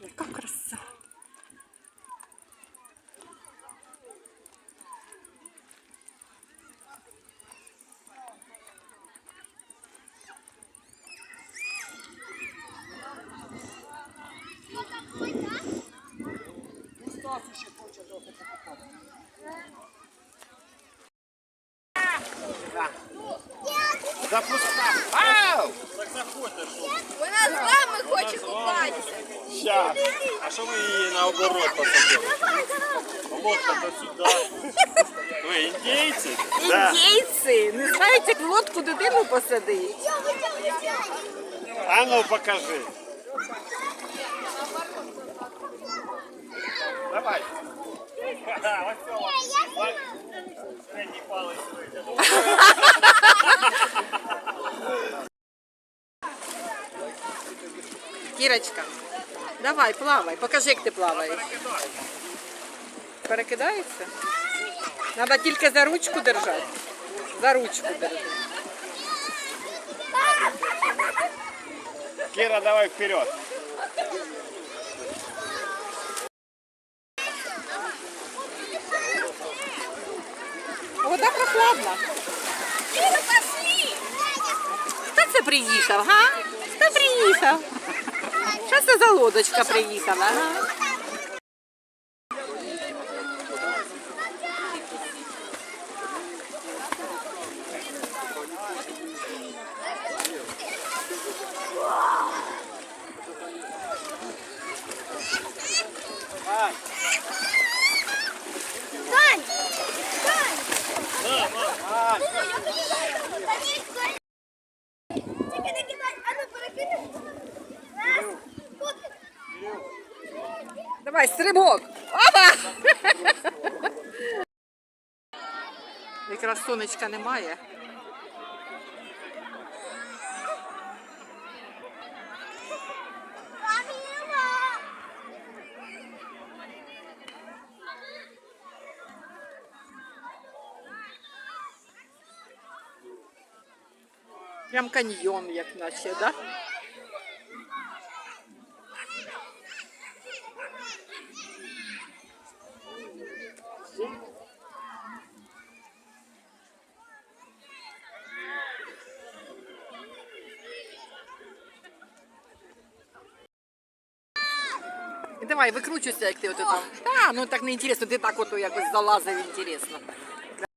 Яка краса. Запускай. Ау! Вона з вами хоче купатися. Щас. А що ви її наоборот посадили? Лодка то сюди. Ви індійці? Да. Індійці не знають, як в лодку дитину посадити. А ну покажи. Кірочка, давай, плавай. Покажи, як ти плаваєш. Перекидається? Треба тільки за ручку держати. За ручку держати. Кира, давай вперед. Вода прохладна. Хто це приїхав, га? Хто приїхав? Що це за лодочка приїхала, га? Дань! Дань! Тільки не кидай, а ну перекидай. Раз, тут. Давай, стрибок. Опа! Якраз сонечка немає. Прям каньйон, як наче, да? Давай, викручуйся, як ти от там. Та, ну так не інтересно, ти так от якось залазив інтересно.